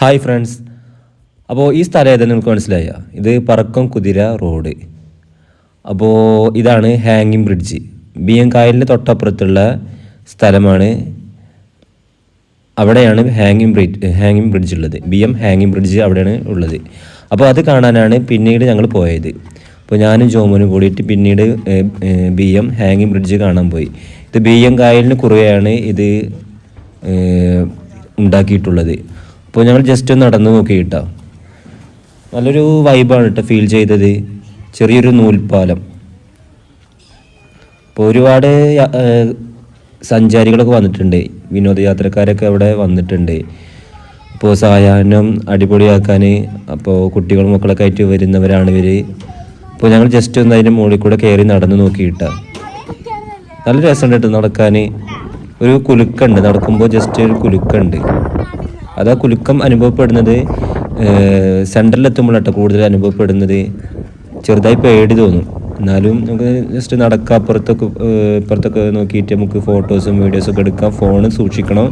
Hi friends അപ്പോൾ ഈ സ്ഥലം ഏതെന്ന് നിങ്ങൾക്ക് മനസ്സിലായ? ഇത് പറക്കം കുതിര റോഡ്. അപ്പോൾ ഇതാണ് ഹാങ്ങിങ് ബ്രിഡ്ജ് ബി എം കായലിന്റെ തൊട്ടപ്പുറത്തുള്ള സ്ഥലമാണ്. അവിടെയാണ് ഹാങ്ങിങ് ബ്രിഡ്ജ് ഹാങ്ങിങ് ബ്രിഡ്ജ് ഉള്ളത്. ബി എം ഹാങ്ങിങ് ബ്രിഡ്ജ് അവിടെയാണ് ഉള്ളത്. അപ്പോൾ അത് കാണാനാണ് പിന്നീട് ഞങ്ങൾ പോയത്. അപ്പോൾ ഞാനും ജോമനും കൂടിയിട്ട് പിന്നീട് ബി എം ഹാങ്ങിങ് ബ്രിഡ്ജ് കാണാൻ പോയി. ഇത് ബി എം കായലിന് കുറവെയാണ് ഇത് ഉണ്ടാക്കിയിട്ടുള്ളത്. അപ്പോൾ ഞങ്ങൾ ജസ്റ്റ് ഒന്ന് നടന്നു നോക്കി കേട്ടോ നല്ലൊരു വൈബാണ് കേട്ടോ ഫീൽ ചെയ്തത്. ചെറിയൊരു നൂൽപ്പാലം. അപ്പോൾ ഒരുപാട് സഞ്ചാരികളൊക്കെ വന്നിട്ടുണ്ട്. വിനോദയാത്രക്കാരൊക്കെ അവിടെ വന്നിട്ടുണ്ട്. അപ്പോൾ സായാഹ്നം അടിപൊളിയാക്കാൻ അപ്പോൾ കുട്ടികളും മക്കളൊക്കെ ആയിട്ട് വരുന്നവരാണ് ഇവർ അപ്പോൾ ഞങ്ങൾ ജസ്റ്റ് ഒന്ന് അതിന്റെ മുകളിൽ കൂടെ കയറി നടന്ന് നോക്കിയിട്ടാ. നല്ല രസമുണ്ട് നടക്കാൻ ഒരു കുലുക്കുണ്ട് നടക്കുമ്പോൾ ജസ്റ്റ് ഒരു കുലുക്കുണ്ട് അത് കുലുക്കം അനുഭവപ്പെടുന്നത്. സെന്ററിലെത്തുമ്പോഴാട്ടോ കൂടുതൽ അനുഭവപ്പെടുന്നത്. ചെറുതായി പേടി തോന്നും. എന്നാലും നമുക്ക് ജസ്റ്റ് നടക്കാം അപ്പുറത്തൊക്കെ ഇപ്പുറത്തൊക്കെ നോക്കിയിട്ട് നമുക്ക് ഫോട്ടോസും വീഡിയോസും ഒക്കെ എടുക്കാം. ഫോൺ സൂക്ഷിക്കണം.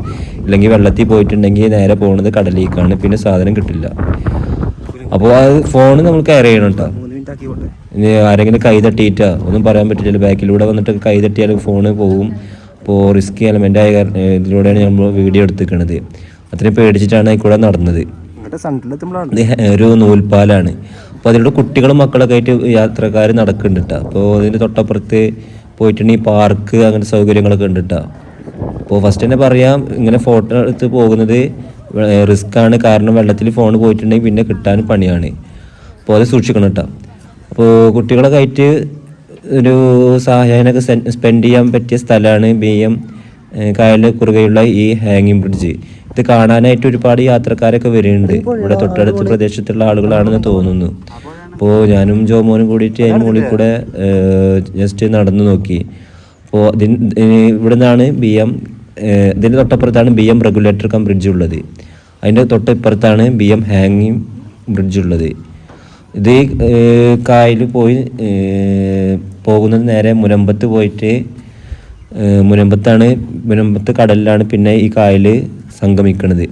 ഇല്ലെങ്കിൽ വെള്ളത്തിൽ പോയിട്ടുണ്ടെങ്കിൽ നേരെ പോകുന്നത് കടലിലേക്കാണ്. പിന്നെ സാധനം കിട്ടില്ല. അപ്പോൾ അത് ഫോൺ നമ്മൾ കെയർ ചെയ്യണം കേട്ടോ ഇനി ആരെങ്കിലും കൈ തട്ടിയിട്ടാ ഒന്നും പറയാൻ പറ്റില്ല ബാക്കിലൂടെ വന്നിട്ട് കൈ തട്ടിയാൽ ഫോണ് പോകും. അപ്പോൾ റിസ്ക് എലമെന്റ് ആയ ഇതിലൂടെയാണ് നമ്മൾ വീഡിയോ എടുത്തിരിക്കണത് അത്രയും പേടിച്ചിട്ടാണ് അതിൽ നടന്നത്. ഒരു നൂൽപ്പാലാണ്. അപ്പോൾ അതിലൂടെ കുട്ടികളും മക്കളൊക്കെ ആയിട്ട് യാത്രക്കാർ നടക്കുന്നുണ്ട് കേട്ടോ അപ്പോൾ അതിന്റെ തൊട്ടപ്പുറത്ത് പോയിട്ടുണ്ടെങ്കിൽ പാർക്ക് അങ്ങനത്തെ സൗകര്യങ്ങളൊക്കെ ഉണ്ട് കേട്ടോ അപ്പോൾ ഫസ്റ്റ് തന്നെ പറയാം ഇങ്ങനെ ഫോട്ടോ എടുത്ത് പോകുന്നത് റിസ്ക് ആണ്. കാരണം വെള്ളത്തിൽ ഫോൺ പോയിട്ടുണ്ടെങ്കിൽ പിന്നെ കിട്ടാൻ പണിയാണ്. അപ്പോൾ അത് സൂക്ഷിക്കണം കേട്ടോ അപ്പോൾ കുട്ടികളൊക്കെ ആയിട്ട് ഒരു സഹായനൊക്കെ സ്പെൻഡ് ചെയ്യാൻ പറ്റിയ സ്ഥലമാണ് ബി എം കായലിന് കുറുകെയുള്ള ഈ ഹാങ്ങിങ് ബ്രിഡ്ജ് ഇത് കാണാനായിട്ട് ഒരുപാട് യാത്രക്കാരൊക്കെ വരുന്നുണ്ട്. ഇവിടെ തൊട്ടടുത്ത പ്രദേശത്തുള്ള ആളുകളാണെന്ന് തോന്നുന്നു. അപ്പോൾ ഞാനും ജോമോനും കൂടിയിട്ട് അതിന് മുകളിൽ കൂടെ ജസ്റ്റ് നടന്നു നോക്കി. അപ്പോൾ ഇതിന് ഇവിടെ നിന്നാണ് ബി എം ഇതിന്റെ തൊട്ടപ്പുറത്താണ് B M regulator cum bridge ഉള്ളത്. അതിന്റെ തൊട്ടിപ്പുറത്താണ് ബി എം ഹാങ്ങിങ് ബ്രിഡ്ജ് ഉള്ളത്. ഇത് കായൽ പോയി പോകുന്നത് നേരെ മുനമ്പത്ത് പോയിട്ട് മുനമ്പത്താണ് മുനമ്പത്ത് കടലിലാണ് പിന്നെ ഈ കായൽ സംഗമിക്കണത്.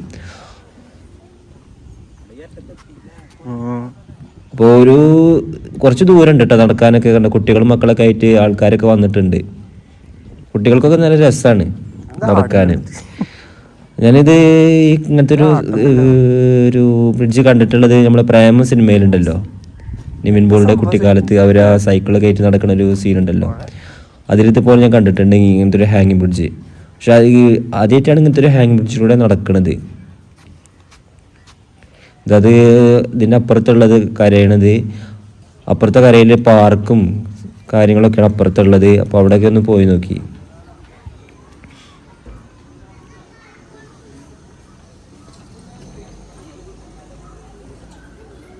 അപ്പോൾ ഒരു കുറച്ച് ദൂരം ഉണ്ട് കേട്ടോ നടക്കാനൊക്കെ കണ്ട കുട്ടികളും മക്കളൊക്കെ ആയിട്ട് ആൾക്കാരൊക്കെ വന്നിട്ടുണ്ട്. കുട്ടികൾക്കൊക്കെ നല്ല രസമാണ് നടക്കാൻ ഞാനിത് ഇങ്ങനത്തെ ഒരു ഒരു ബ്രിഡ്ജ് കണ്ടിട്ടുള്ളത് നമ്മളെ പ്രേമ സിനിമയിലുണ്ടല്ലോ. നിവിൻ പോളിയുടെ കുട്ടിക്കാലത്ത് അവർ ആ സൈക്കിളൊക്കെ ആയിട്ട് നടക്കുന്ന ഒരു സീനുണ്ടല്ലോ അതിലിതുപോലെ ഞാൻ കണ്ടിട്ടുണ്ട് ഇങ്ങനത്തെ ഒരു ഹാങ്ങിങ് ബ്രിഡ്ജ് പക്ഷെ അത് ആദ്യമായിട്ടാണ് ഇങ്ങനത്തെ ഒരു ഹാങ് ബ്രിഡ്ജിലൂടെ നടക്കുന്നത് അത് ഇതിന്റെ അപ്പുറത്തുള്ളത് കരയണത്. അപ്പുറത്തെ കരയിൽ പാർക്കും കാര്യങ്ങളൊക്കെയാണ് അപ്പുറത്തുള്ളത്. അപ്പോൾ അവിടെയൊക്കെ ഒന്ന് പോയി നോക്കി.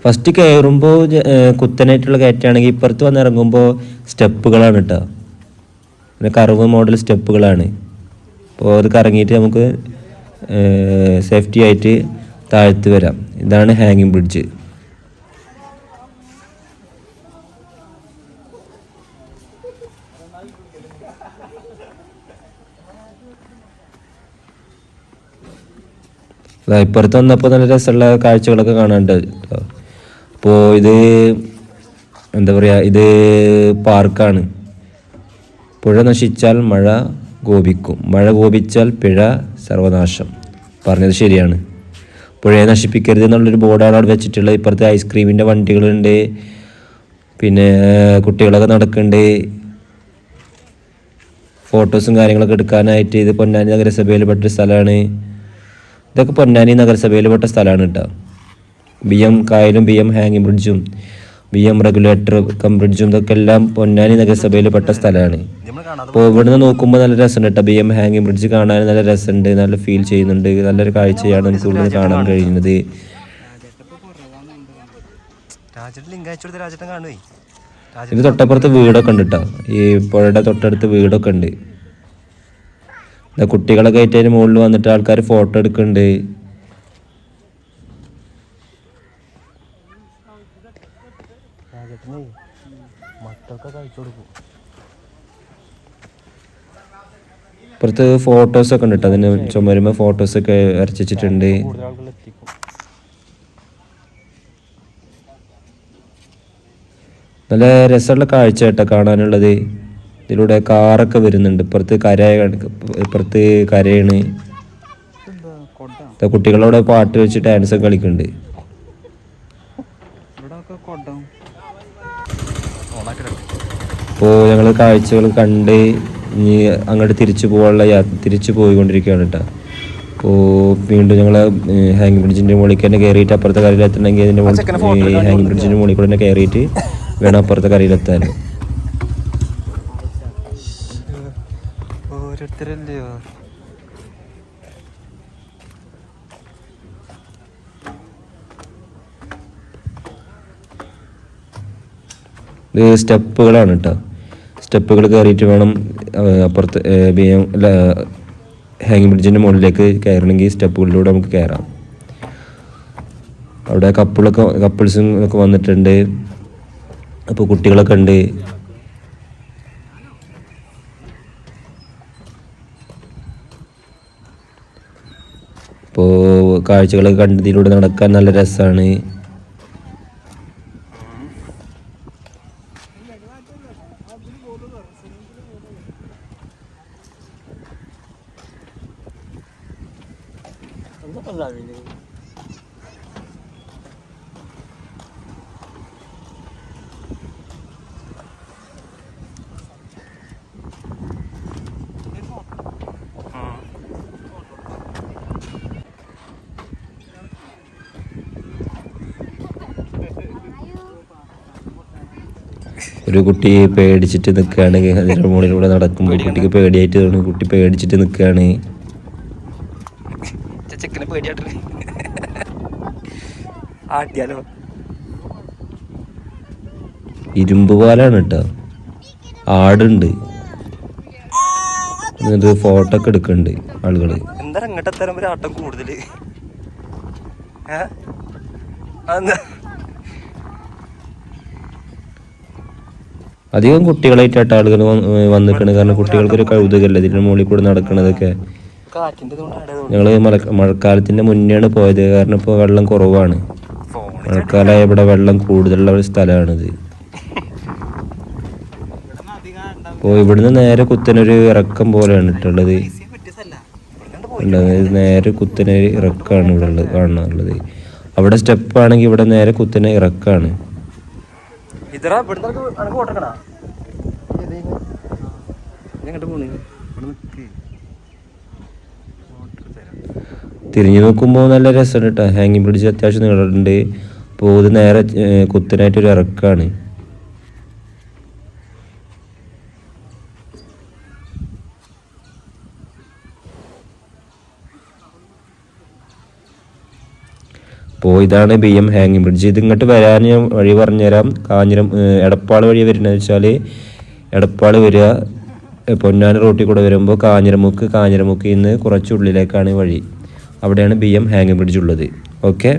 ഫസ്റ്റ് കയറുമ്പോൾ കുത്തനായിട്ടുള്ള കയറ്റാണെങ്കിൽ ഇപ്പുറത്ത് വന്നിറങ്ങുമ്പോൾ സ്റ്റെപ്പുകളാണ് കേട്ടോ പിന്നെ മോഡൽ സ്റ്റെപ്പുകളാണ്. അപ്പോൾ അത് കറങ്ങിയിട്ട് നമുക്ക് സേഫ്റ്റി ആയിട്ട് താഴ്ത്ത് വരാം. ഇതാണ് ഹാങ്ങിങ് ബ്രിഡ്ജ് ഇപ്പുറത്ത് വന്നപ്പോൾ നല്ല രസമുള്ള കാഴ്ചകളൊക്കെ കാണാനുണ്ട് അപ്പോൾ ഇത് എന്താ പറയുക ഇത് പാർക്കാണ് പുഴ നശിച്ചാൽ മഴ കോപിക്കും മഴ കോപിച്ചാൽ പിഴ സർവനാശം. പറഞ്ഞത് ശരിയാണ്. പുഴയെ നശിപ്പിക്കരുത് എന്നുള്ളൊരു ബോർഡാണ് അവിടെ വെച്ചിട്ടുള്ളത്. ഇപ്പുറത്തെ ഐസ്ക്രീമിന്റെ വണ്ടികളുണ്ട്. പിന്നെ കുട്ടികളൊക്കെ നടക്കുന്നുണ്ട്. ഫോട്ടോസും കാര്യങ്ങളൊക്കെ എടുക്കാനായിട്ട് ഇത് പൊന്നാനി നഗരസഭയിൽ പെട്ട സ്ഥലമാണ്. ഇതൊക്കെ പൊന്നാനി നഗരസഭയിൽ പെട്ട സ്ഥലമാണ് കേട്ടോ. ബി എം കായലും ബി എം ഹാങ്ങിങ് ബ്രിഡ്ജും ബി എം റെഗുലേറ്റർ കം ബ്രിഡ്ജും ഇതൊക്കെ എല്ലാം പൊന്നാനി നഗരസഭയിൽ പെട്ട സ്ഥലമാണ്. അപ്പോൾ ഇവിടുന്ന് നോക്കുമ്പോൾ നല്ല രസമുണ്ട് കേട്ടോ ബി എം ഹാങ്ങിങ് ബ്രിഡ്ജ് കാണാൻ നല്ല രസമുണ്ട് നല്ല ഫീൽ ചെയ്യുന്നുണ്ട്. നല്ലൊരു കാഴ്ചയാണ് നമുക്ക് ഇവിടുന്ന് കാണാൻ കഴിയുന്നത്. ഇത് തൊട്ടപ്പുറത്ത് വീടൊക്കെ ഉണ്ട് കേട്ടോ ഈ പുഴയുടെ തൊട്ടടുത്ത് വീടൊക്കെ ഉണ്ട്. കുട്ടികളൊക്കെ ആയിട്ട് അതിന് മുകളിൽ വന്നിട്ട് ആൾക്കാർ ഫോട്ടോ എടുക്കുന്നുണ്ട് മട്ടൊക്കെ കഴിച്ചു കൊടുക്കും. അപ്പുറത്ത് ഫോട്ടോസ് ഒക്കെ ഉണ്ട് കേട്ടോ അതിന് ചുമരുമ്പോൾ ഫോട്ടോസ് ഒക്കെ വരച്ചിട്ടുണ്ട് നല്ല രസമുള്ള കാഴ്ച കേട്ടോ കാണാനുള്ളത്. ഇതിലൂടെ കാറൊക്കെ വരുന്നുണ്ട്. ഇപ്പുറത്ത് കര ഇപ്പുറത്ത് കരയാണ്. കുട്ടികളോട് പാട്ട് വെച്ച് ഡാൻസ് ഒക്കെ കളിക്കുന്നുണ്ട്. ഇപ്പോ ഞങ്ങൾ കാഴ്ചകൾ കണ്ട് ഇനി അങ്ങോട്ട് തിരിച്ചു പോകാനുള്ള യാ തിരിച്ചു പോയിക്കൊണ്ടിരിക്കുകയാണ് കേട്ടോ അപ്പോൾ വീണ്ടും ഞങ്ങൾ ഹാങ് ബ്രിഡ്ജിന്റെ മുകളിൽ തന്നെ കയറിയിട്ട് അപ്പുറത്തെ കരയിലെത്തണമെങ്കിൽ അതിന്റെ മുകളിൽ ഹാങ് ബ്രിഡ്ജിന്റെ മുകളിൽ കൂടെ തന്നെ കയറിയിട്ട് വേണം അപ്പുറത്തെ കരയിലെത്താൻ. ഓരോരുത്തരല്ലയോ ഇത് സ്റ്റെപ്പുകളാണ് കേട്ടോ സ്റ്റെപ്പുകൾ കയറിയിട്ട് വേണം അപ്പുറത്ത് ഹാങ്ങിങ് ബ്രിഡ്ജിന്റെ മുകളിലേക്ക് കയറണമെങ്കിൽ സ്റ്റെപ്പുകളിലൂടെ നമുക്ക് കയറാം. അവിടെ കപ്പിളൊക്കെ കപ്പിൾസും ഒക്കെ വന്നിട്ടുണ്ട്. അപ്പോൾ കുട്ടികളൊക്കെ ഉണ്ട്. ഇപ്പോൾ കാഴ്ചകളൊക്കെ കണ്ടതിലൂടെ നടക്കാൻ നല്ല രസമാണ്. ഒരു കുട്ടി പേടിച്ചിട്ട് നിൽക്കുകയാണ് അതിന്റെ മുകളിലൂടെ നടക്കുമ്പോൾ കുട്ടിക്ക് പേടിയായിട്ട് തോന്നുന്നു. കുട്ടി പേടിച്ചിട്ട് നിൽക്കുകയാണ് ചെക്കനെ പേടിയാട്ടല്ലേ ആട്ടിയാലോ? ഇരുമ്പ് പാലാണ് കേട്ടോ. ആടുണ്ട്. എന്നിട്ട് ഫോട്ടോ ഒക്കെ എടുക്കുന്നുണ്ട് ആളുകൾ. എന്താ ഇങ്ങോട്ട് തരം ഒരു ആട്ടം കൂടുതൽ? അധികം കുട്ടികളായിട്ടാട്ട ആളുകൾ വന്നിട്ടുണ്ട് കാരണം കുട്ടികൾക്കൊരു കൗതുകമല്ലേ ഇതിന് മുകളിൽ കൂടെ നടക്കണതൊക്കെ. ഞങ്ങൾ മഴ മഴക്കാലത്തിന്റെ മുന്നെയാണ് പോയത്. കാരണം ഇപ്പോൾ വെള്ളം കുറവാണ്. മഴക്കാലമായ ഇവിടെ വെള്ളം കൂടുതലുള്ള ഒരു സ്ഥലമാണിത്. അപ്പോൾ ഇവിടുന്ന് നേരെ കുത്തനൊരു ഇറക്കം പോലെയാണ് ഇട്ടുള്ളത്. ഉള്ളത് നേരെ കുത്തനെ ഇറക്കാണ് ഇവിടെ ഉള്ളത് കാണാനുള്ളത്. അവിടെ സ്റ്റെപ്പ് ആണെങ്കിൽ ഇവിടെ നേരെ കുത്തനെ ഇറക്കാണ്. എങ്ങോട്ട് പോണ് ഇവിടെ നിക്ക് ഓട്ടർ തരാം തിരിഞ്ഞു നോക്കുമ്പോൾ നല്ല രസമാണ് കേട്ടോ ഹാങ്ങിങ് ബ്രിഡ്ജ് അത്യാവശ്യം നീളമുണ്ട് അപ്പോൾ ഇത് നേരെ കുത്തനായിട്ടൊരു ഇറക്കാണ്. അപ്പോൾ ഇതാണ് ബി എം ഹാങ്ങിങ് ബ്രിഡ്ജ് ഇത് ഇങ്ങോട്ട് വരാൻ ഞാൻ വഴി പറഞ്ഞുതരാം. കാഞ്ഞിരം എടപ്പാൾ വഴി വരുന്നത് വെച്ചാൽ എടപ്പാൾ വരിക പൊന്നാനി റോട്ടിൽ കൂടെ വരുമ്പോൾ കാഞ്ഞിരമുക്ക് കാഞ്ഞിരമുക്കിൽ നിന്ന് കുറച്ചുള്ളിലേക്കാണ് വഴി. അവിടെയാണ് ബി എം ഹാങ്ങിങ് ബ്രിഡ്ജ് ഉള്ളത്. ഓക്കെ?